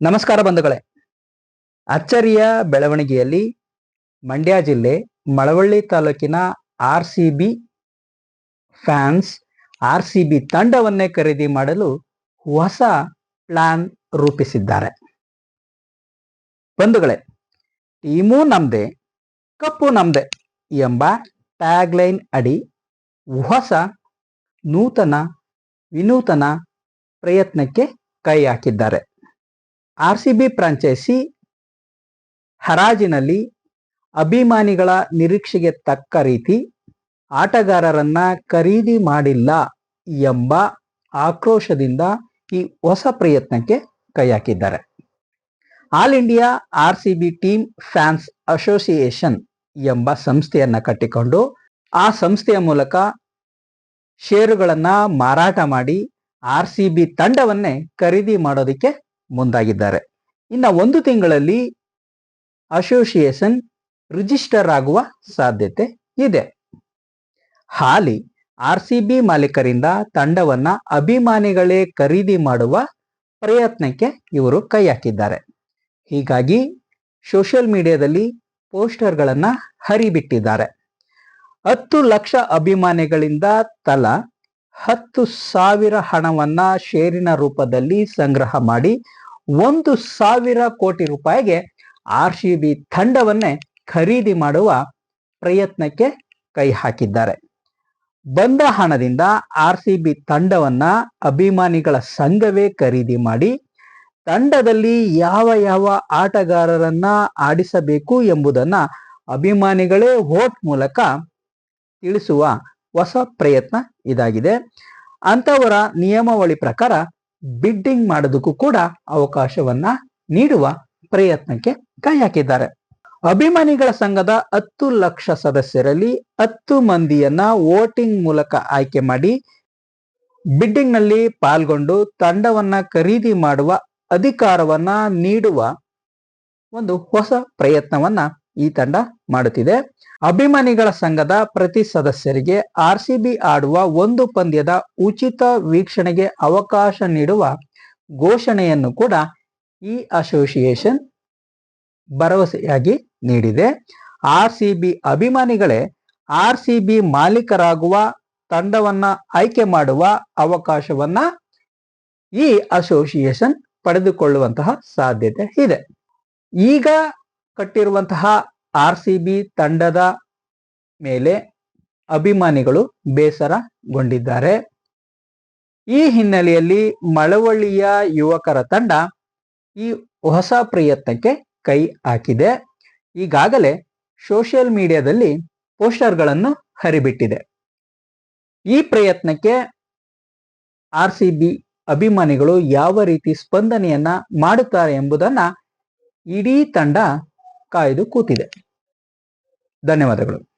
ನಮಸ್ಕಾರ ಬಂಧುಗಳೇ. ಅಚ್ಚರಿಯ ಬೆಳವಣಿಗೆಯಲ್ಲಿ ಮಂಡ್ಯ ಜಿಲ್ಲೆ ಮಳವಳ್ಳಿ ತಾಲೂಕಿನ R C B fans R C B ತಂಡವನ್ನೇ ಖರೀದಿ ಮಾಡಲು ಹೊಸ ಪ್ಲಾನ್ ರೂಪಿಸಿದ್ದಾರೆ. ಬಂಧುಗಳೇ, ಟೀಮು ನಮ್ದೆ, ಕಪ್ಪು ನಮ್ದೆ ಎಂಬ ಟ್ಯಾಗ್ಲೈನ್ ಅಡಿ ಹೊಸ ನೂತನ ವಿನೂತನ ಪ್ರಯತ್ನಕ್ಕೆ ಕೈ ಹಾಕಿದ್ದಾರೆ. ಆರ್ ಸಿ ಬಿ ಫ್ರಾಂಚೈಸಿ ಹರಾಜಿನಲ್ಲಿ ಅಭಿಮಾನಿಗಳ ನಿರೀಕ್ಷೆಗೆ ತಕ್ಕ ರೀತಿ ಆಟಗಾರರನ್ನ ಖರೀದಿ ಮಾಡಿಲ್ಲ ಎಂಬ ಆಕ್ರೋಶದಿಂದ ಈ ಹೊಸ ಪ್ರಯತ್ನಕ್ಕೆ ಕೈ ಹಾಕಿದ್ದಾರೆ all India R C B team fans association ಎಂಬ ಸಂಸ್ಥೆಯನ್ನ ಕಟ್ಟಿಕೊಂಡು ಆ ಸಂಸ್ಥೆಯ ಮೂಲಕ ಷೇರುಗಳನ್ನ ಮಾರಾಟ ಮಾಡಿ ಆರ್ ಸಿ ಬಿ ತಂಡವನ್ನೇ ಖರೀದಿ ಮಾಡೋದಕ್ಕೆ ಮುಂದಾಗಿದ್ದಾರೆ. ಇನ್ನ ಒಂದು ತಿಂಗಳಲ್ಲಿ ಅಸೋಸಿಯೇಷನ್ ರಿಜಿಸ್ಟರ್ ಆಗುವ ಸಾಧ್ಯತೆ ಇದೆ. ಹಾಲಿ ಆರ್ ಸಿ ಬಿ ಮಾಲೀಕರಿಂದ ತಂಡವನ್ನ ಅಭಿಮಾನಿಗಳೇ ಖರೀದಿ ಮಾಡುವ ಪ್ರಯತ್ನಕ್ಕೆ ಇವರು ಕೈ ಹಾಕಿದ್ದಾರೆ. ಹೀಗಾಗಿ ಸೋಷಿಯಲ್ ಮೀಡಿಯಾದಲ್ಲಿ ಪೋಸ್ಟರ್ಗಳನ್ನು ಹರಿಬಿಟ್ಟಿದ್ದಾರೆ. ಹತ್ತು ಲಕ್ಷ ಅಭಿಮಾನಿಗಳಿಂದ ತಲಾ ಹತ್ತು ಸಾವಿರ ಹಣವನ್ನ ಷೇರಿನ ರೂಪದಲ್ಲಿ ಸಂಗ್ರಹ ಮಾಡಿ ಒಂದು ಸಾವಿರ ಕೋಟಿ ರೂಪಾಯಿಗೆ ಆರ್ ಸಿ ಬಿ ತಂಡವನ್ನೇ ಖರೀದಿ ಮಾಡುವ ಪ್ರಯತ್ನಕ್ಕೆ ಕೈ ಹಾಕಿದ್ದಾರೆ. ಬಂದ ಹಣದಿಂದ ಆರ್ ಸಿ ಬಿ ತಂಡವನ್ನ ಅಭಿಮಾನಿಗಳ ಸಂಘವೇ ಖರೀದಿ ಮಾಡಿ ತಂಡದಲ್ಲಿ ಯಾವ ಯಾವ ಆಟಗಾರರನ್ನ ಆಡಿಸಬೇಕು ಎಂಬುದನ್ನ ಅಭಿಮಾನಿಗಳೇ ವೋಟ್ ಮೂಲಕ ತಿಳಿಸುವ ಹೊಸ ಪ್ರಯತ್ನ ಇದಾಗಿದೆ. ಅಂತವರ ನಿಯಮಾವಳಿ ಪ್ರಕಾರ ಬಿಡ್ಡಿಂಗ್ ಮಾಡೋದಕ್ಕೂ ಕೂಡ ಅವಕಾಶವನ್ನ ನೀಡುವ ಪ್ರಯತ್ನಕ್ಕೆ ಕೈ ಹಾಕಿದ್ದಾರೆ. ಅಭಿಮಾನಿಗಳ ಸಂಘದ ಹತ್ತು ಲಕ್ಷ ಸದಸ್ಯರಲ್ಲಿ ಹತ್ತು ಮಂದಿಯನ್ನ ವೋಟಿಂಗ್ ಮೂಲಕ ಆಯ್ಕೆ ಮಾಡಿ ಬಿಡ್ಡಿಂಗ್ನಲ್ಲಿ ಪಾಲ್ಗೊಂಡು ತಂಡವನ್ನ ಖರೀದಿ ಮಾಡುವ ಅಧಿಕಾರವನ್ನ ನೀಡುವ ಒಂದು ಹೊಸ ಪ್ರಯತ್ನವನ್ನ ಈ ತಂಡ ಮಾಡುತ್ತಿದೆ. ಅಭಿಮಾನಿಗಳ ಸಂಘದ ಪ್ರತಿ ಸದಸ್ಯರಿಗೆ ಆರ್ ಆಡುವ ಒಂದು ಪಂದ್ಯದ ಉಚಿತ ವೀಕ್ಷಣೆಗೆ ಅವಕಾಶ ನೀಡುವ ಘೋಷಣೆಯನ್ನು ಕೂಡ ಈ ಅಸೋಸಿಯೇಷನ್ ಭರವಸೆಯಾಗಿ ನೀಡಿದೆ. ಆರ್ ಸಿ ಬಿ ಅಭಿಮಾನಿಗಳೇ ಆರ್ ಸಿ ಮಾಲೀಕರಾಗುವ ತಂಡವನ್ನ ಆಯ್ಕೆ ಮಾಡುವ ಅವಕಾಶವನ್ನ ಈ ಅಸೋಸಿಯೇಷನ್ ಪಡೆದುಕೊಳ್ಳುವಂತಹ ಸಾಧ್ಯತೆ ಇದೆ. ಈಗ ಕಟ್ಟಿರುವಂತಹ ಆರ್ ಸಿ ತಂಡದ ಮೇಲೆ ಅಭಿಮಾನಿಗಳು ಬೇಸರಗೊಂಡಿದ್ದಾರೆ. ಈ ಹಿನ್ನೆಲೆಯಲ್ಲಿ ಮಳವಳ್ಳಿಯ ಯುವಕರ ತಂಡ ಈ ಹೊಸ ಪ್ರಯತ್ನಕ್ಕೆ ಕೈ ಹಾಕಿದೆ. ಈಗಾಗಲೇ ಸೋಷಿಯಲ್ ಮೀಡಿಯಾದಲ್ಲಿ ಪೋಸ್ಟರ್ಗಳನ್ನು ಹರಿಬಿಟ್ಟಿದೆ. ಈ ಪ್ರಯತ್ನಕ್ಕೆ ಆರ್ ಸಿ ಬಿ ಅಭಿಮಾನಿಗಳು ಯಾವ ರೀತಿ ಸ್ಪಂದನೆಯನ್ನ ಮಾಡುತ್ತಾರೆ ಎಂಬುದನ್ನ ಇಡೀ ತಂಡ ಕಾಯ್ದು ಕೂತಿದೆ. ಧನ್ಯವಾದಗಳು.